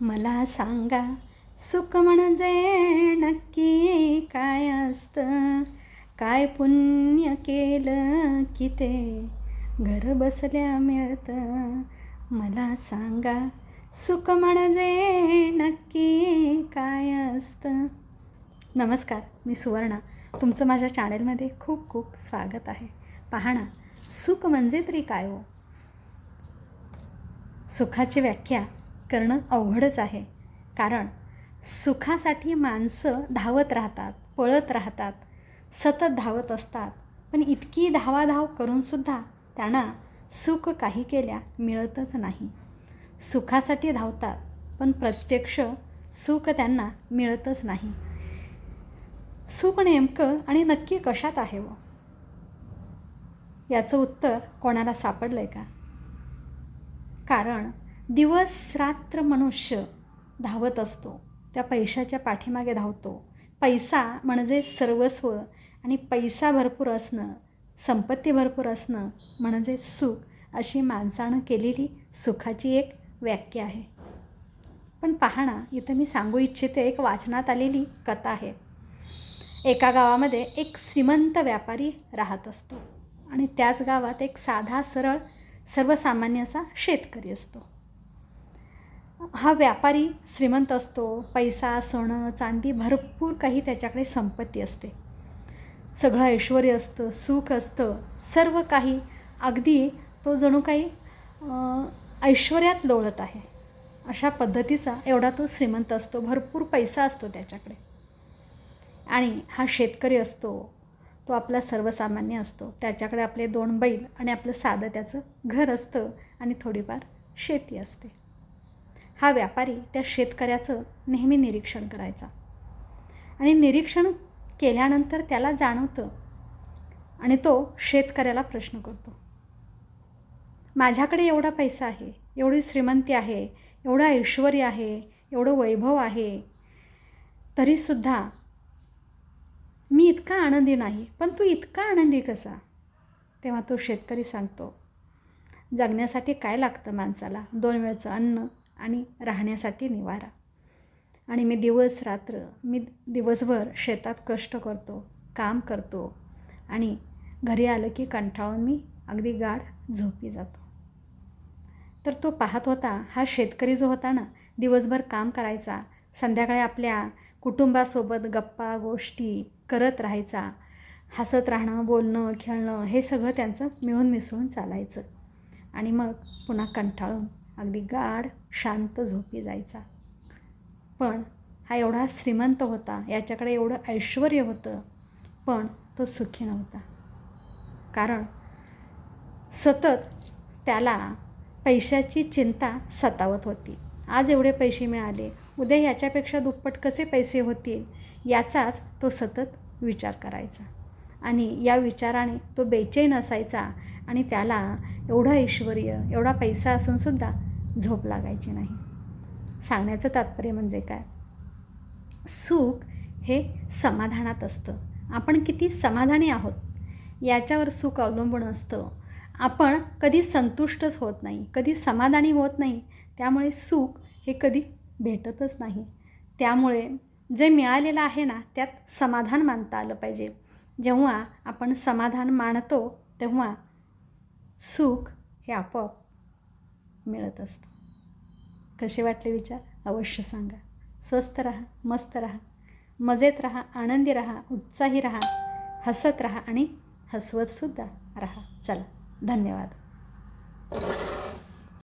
मला सांगा सुख म्हणजे नक्की काय असतं? काय पुण्य केलं की ते? घर बसल्या मिळतं. मला सांगा सुख म्हणजे नक्की काय असतं? नमस्कार मी सुवर्णा. तुमचं माझ्या चॅनेलमध्ये खूप खूप स्वागत आहे. पहा ना सुख म्हणजे तरी काय हो? सुखाची व्याख्या. करणं अवघडच आहे. कारण सुखासाठी माणसं धावत राहतात पळत राहतात सतत धावत असतात. पण इतकी धावाधाव करूनसुद्धा त्यांना सुख काही केल्या मिळतच नाही. सुखासाठी धावतात पण प्रत्यक्ष सुख त्यांना मिळतच नाही. सुख नेमकं आणि नक्की कशात आहे व याचं उत्तर कोणाला सापडलं आहे का? कारण दिवस रात्र मनुष्य धावत असतो. त्या पैशाच्या पाठीमागे धावतो. पैसा म्हणजे सर्वस्व आणि पैसा भरपूर असणं संपत्ती भरपूर असणं म्हणजे सुख अशी माणसानं केलेली सुखाची एक व्याख्या आहे. पण पहा ना इथं मी सांगू इच्छिते एक वाचनात आलेली कथा आहे. एका गावामध्ये एक श्रीमंत व्यापारी राहत असतो आणि त्याच गावात एक साधा सरळ सर्वसामान्याचा शेतकरी असतो. हा व्यापारी श्रीमंत असतो पैसा सोनं चांदी भरपूर काही त्याच्याकडे संपत्ती असते. सगळं ऐश्वर असतं सुख असतं सर्व काही. अगदी तो जणू काही ऐश्वर्यात लोळत आहे. अशा पद्धतीचा एवढा तो श्रीमंत असतो भरपूर पैसा असतो त्याच्याकडे. आणि हा शेतकरी असतो तो आपला सर्वसामान्य असतो. त्याच्याकडे आपले दोन बैल आणि आपलं साधं त्याचं घर असतं आणि थोडीफार शेती असते. हा व्यापारी त्या शेतकऱ्याचं नेहमी निरीक्षण करायचा. आणि निरीक्षण केल्यानंतर त्याला जाणवतं आणि तो शेतकऱ्याला प्रश्न करतो. माझ्याकडे एवढा पैसा आहे एवढी श्रीमंती आहे एवढं ऐश्वर आहे एवढं वैभव आहे तरीसुद्धा मी इतका आनंदी नाही पण तू इतका आनंदी कसा? तेव्हा तो शेतकरी सांगतो जगण्यासाठी काय लागतं माणसाला? दोन वेळचं अन्न आणि राहण्यासाठी निवारा. आणि मी दिवस रात्र मी दिवसभर शेतात कष्ट करतो काम करतो आणि घरी आलं की कंटाळून मी अगदी गाढ झोपी जातो. तर तो पाहत होता हा शेतकरी जो होता ना दिवसभर काम करायचा संध्याकाळी आपल्या कुटुंबासोबत गप्पा गोष्टी करत राहायचा हसत राहणं बोलणं खेळणं हे सगळं त्यांचं मिळून मिसळून चालायचं. आणि मग पुन्हा कंटाळून अगदी गाढ शांत झोपी जायचा. पण हा एवढा श्रीमंत होता याच्याकडे एवढं ऐश्वर होतं पण तो सुखी नव्हता. कारण सतत त्याला पैशाची चिंता सतावत होती. आज एवढे पैसे मिळाले उद्या याच्यापेक्षा दुप्पट कसे पैसे होतील याचाच तो सतत विचार करायचा. आणि या विचाराने तो बेचैन असायचा आणि त्याला एवढं ऐश्वर एवढा पैसा असूनसुद्धा झोप लागायची नाही. सांगण्याचं तात्पर्य म्हणजे काय? सुख हे समाधानात असतं. आपण किती समाधानी आहोत? याच्यावर सुख अवलंबून असतं. आपण कधी संतुष्टच होत नाही कधी समाधानी होत नाही त्यामुळे सुख हे कधी भेटतच नाही. त्यामुळे जे मिळालेलं आहे ना त्यात समाधान मानता आलं पाहिजे. जेव्हा आपण समाधान मानतो तेव्हा सुख हे आपोआप मिळत असतं. कसे वाटले विचार? अवश्य सांगा. स्वस्त राहा मस्त राहा. मजेत राहा आनंदी राहा उत्साही राहा. हसत राहा आणि हसवतसुद्धा राहा. चला धन्यवाद.